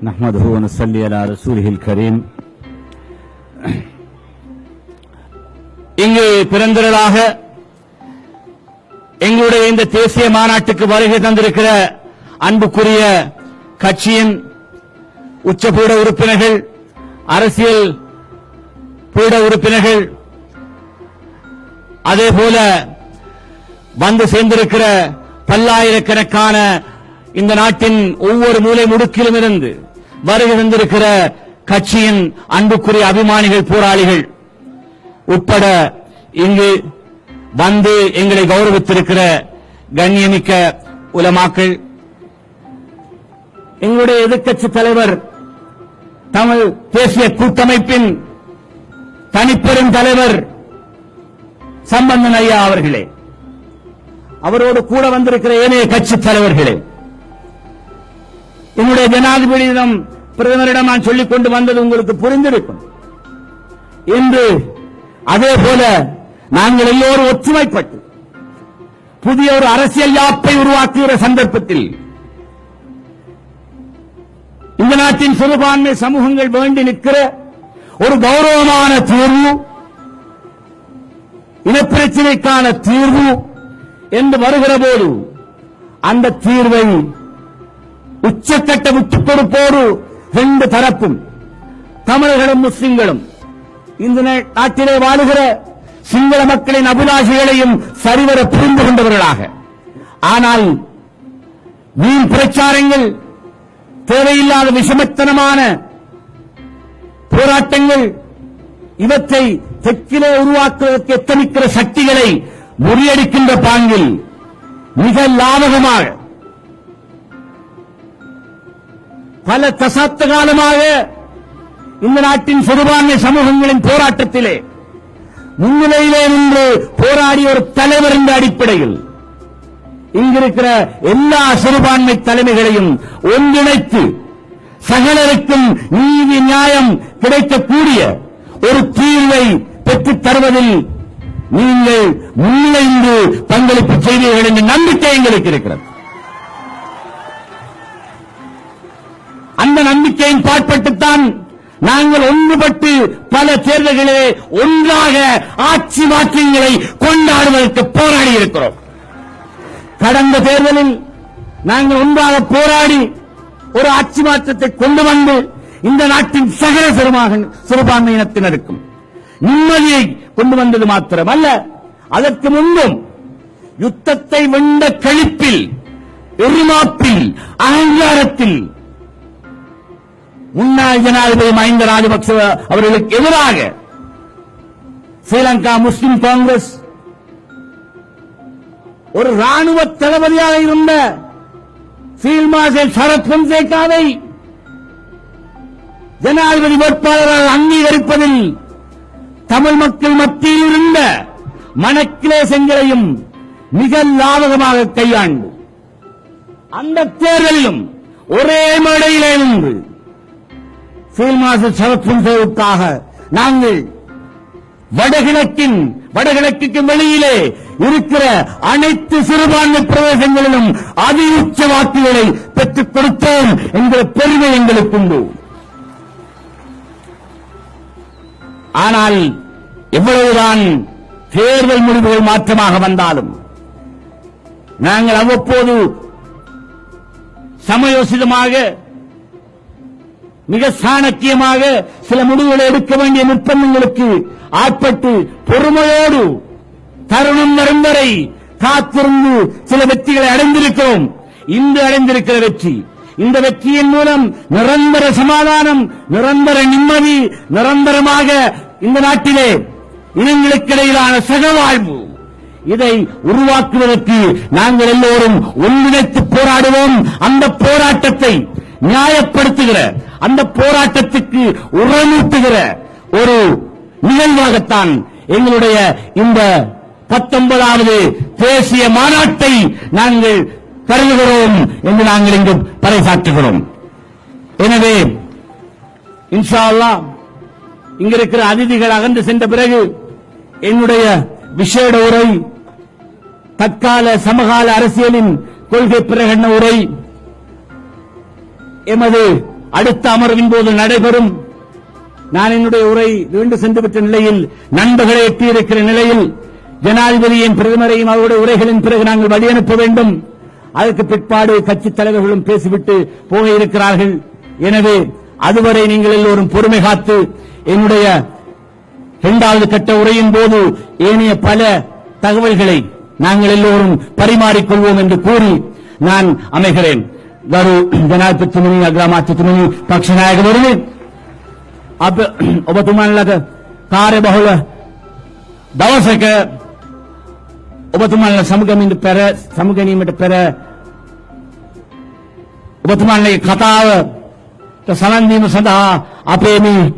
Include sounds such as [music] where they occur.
نحمده ونصلي على رسوله الكريم இங்கு பிறந்தவர்களாக எங்களுடைய இந்த தேசிய மாநாட்டுக்கு வருகை தந்திருக்கிற அன்புக்குரிய கட்சியின் உச்சபீட உறுப்பினர்கள் அரசியல் பீட உறுப்பினர்கள் அதே போல வந்து சேர்ந்திருக்கிற பல்லாயிரக்கணக்கான இந்த நாட்டின் ஒவ்வொரு மூலை முடுக்கிலும் இருந்து வருகை தந்திருக்கிற கட்சியின் அன்புக்குரிய அபிமானிகள் போராளிகள் உட்பட இங்கு வந்து எங்களை கௌரவித்திருக்கிற கண்ணியமிக்க உலமாக்கள் எங்களுடைய எதிர்க்கட்சி தலைவர் தமிழ் தேசிய கூட்டமைப்பின் தனிப்பெரும் தலைவர் சம்பந்தன் ஐயா அவர்களே அவரோடு கூட வந்திருக்கிற ஏனைய கட்சி தலைவர்களே என்னுடைய ஜனாதிபதியிடம் பிரதமரிடம் நான் சொல்லிக் கொண்டு வந்தது உங்களுக்கு புரிந்திருக்கும். இன்று அதே போல நாங்கள் எல்லோரும் ஒற்றுமைப்பட்டு புதிய ஒரு அரசியல் யாப்பை உருவாக்குகிற சந்தர்ப்பத்தில் இந்த நாட்டின் சிறுபான்மை சமூகங்கள் வேண்டி நிற்கிற ஒரு கௌரவமான தீர்வு இனப்பிரச்சினைக்கான தீர்வு என்று வருகிற போது அந்த தீர்வை உச்சக்கட்ட விட்டுக் கொடுப்போடு ரெண்டு தரப்பும். தமிழர்களும் முஸ்லிம்களும். இந்த நா- நாட்டிலே வாழுகிற சிங்கள மக்களின் அபிலாஷைகளையும் சரிவர புரிந்து கொண்டவர்களாக. ஆனால் வீண் பிரச்சாரங்கள் தேவையில்லாத விஷமத்தனமான போராட்டங்கள் இவற்றை தெற்கிலே உருவாக்குவதற்கு எத்தனிக்கிற சக்திகளை முறியடிக்கின்ற பாங்கில் மிக லாபகமாக பல தசாப்த காலமாக இந்த நாட்டின் சிறுபான்மை சமூகங்களின் போராட்டத்திலே முன்னிலையிலே நின்று போராடிய ஒரு தலைவர் என்ற அடிப்படையில் இங்கிருக்கிற எல்லா சிறுபான்மை தலைமைகளையும் ஒன்றிணைத்து சகலருக்கும் நீதி நியாயம் கிடைக்கக்கூடிய ஒரு தீர்வை பெற்றுத் தருவதில் நீங்கள் முன்னின்று பங்களிப்பு செய்வீர்கள் என்ற நம்பிக்கை எங்களுக்கு இருக்கிறது. நம்பிக்கையின் பாட்பட்டுத்தான் நாங்கள் ஒன்றுபட்டு பல தேர்தல்களிலே ஒன்றாக ஆட்சி மாற்றங்களை கொண்டாடுவதற்கு போராடி இருக்கிறோம். கடந்த தேர்தலில் நாங்கள் ஒன்றாக போராடி ஒரு ஆட்சி மாற்றத்தை கொண்டு வந்து இந்த நாட்டின் சகல சிறுமாக சிறுபான்மையினத்தினருக்கும் நிம்மதியை கொண்டு வந்தது மாத்திரமல்ல. அதற்கு முன்பும் யுத்தத்தை வென்ற கழிப்பில் எரிமாப்பில் அகங்காரத்தில் முன்னாள் ஜனாதிபதி மஹிந்த ராஜபக்ச அவர்களுக்கு எதிராக ஸ்ரீலங்கா முஸ்லிம் காங்கிரஸ் ஒரு ராணுவ தளபதியாக இருந்த ஃபீல்ட் மார்ஷல் சரத் பொன்சேகாவை ஜனாதிபதி வேட்பாளராக அங்கீகரிப்பதில் தமிழ் மக்கள் மத்தியில் இருந்த மனக்கிளேசங்களையும் மிக லாபகமாக கையாண்டு. அந்த தேர்தலிலும் ஒரே மேடையிலே நின்று சீமாசு மார்ஷல் சரத் நாங்கள் வடகிழக்கின் வடகிழக்கு வெளியிலே இருக்கிற அனைத்து சிறுபான்மை பிரதேசங்களிலும் அதி உச்ச வாக்குகளை பெற்றுக் கொடுத்தோம் என்கிற பெருமை எங்களுக்கு உண்டு. ஆனால் எவ்வளவுதான் தேர்தல் முடிவுகள் மாற்றமாக வந்தாலும் நாங்கள் அவ்வப்போது சமயோசிதமாக மிக சாணக்கியமாக சில முடிவுகளை எடுக்க வேண்டிய நிர்பந்தங்களுக்கு ஆட்பட்டு பொறுமையோடு தருணம் வரும் வரை காத்திருந்து சில வெற்றிகளை அடைந்திருக்கிறோம். இன்று அடைந்திருக்கிற வெற்றி. இந்த வெற்றியின் மூலம் நிரந்தர சமாதானம் நிரந்தர நிம்மதி நிரந்தரமாக இந்த நாட்டிலே இனங்களுக்கிடையிலான சகவாழ்வு இதை உருவாக்குவதற்கு நாங்கள் எல்லோரும் ஒன்றிணைத்து போராடுவோம். அந்த போராட்டத்தை நியாயப்படுத்துகிற அந்த போராட்டத்துக்கு உரமூட்டுகிற ஒரு நிகழ்வாகத்தான் எங்களுடைய இந்த பத்தொன்பதாவது தேசிய மாநாட்டை நாங்கள் கருதுகிறோம் என்று நாங்கள் இங்கு பறைசாற்றுகிறோம். எனவே இன்ஷா அல்லாஹ் இங்க இருக்கிற அதிதிகள் அகன்று சென்ற பிறகு என்னுடைய விசேட உரை தற்கால சமகால அரசியலின் கொள்கை பிரகடன உரை எமது அடுத்த அமர்வின் போது நடைபெறும். நான் என்னுடைய உரை நீண்டு சென்றுவிட்ட நிலையில் நண்பர்களை எட்டியிருக்கிற நிலையில் ஜனாதிபதியின் பிரதமரையும் அவருடைய உரைகளின் பிறகு நாங்கள் வழி அனுப்ப வேண்டும். அதற்கு பிற்பாடு கட்சித் தலைவர்களும் பேசிவிட்டு போக இருக்கிறார்கள். எனவே அதுவரை நீங்கள் எல்லோரும் பொறுமை காத்து என்னுடைய இரண்டாவது கட்ட உரையின் போது ஏனைய பல தகவல்களை நாங்கள் எல்லோரும் பரிமாறிக்கொள்வோம் என்று கூறி நான் அமைகிறேன். ගරු ජනාධිපතිතුමනි අග්‍රාමාත්‍යතුමනි පක්ෂ නායකවරුනි අප [clears throat] ඔබතුමන්ලට කාර්යබහුල දවසක ඔබතුමන්ල සමගමින් පෙර සමගැනීමට පෙර ඔබතුමන්ලගේ කතාව සනන්දීම සඳහා අපේ මේ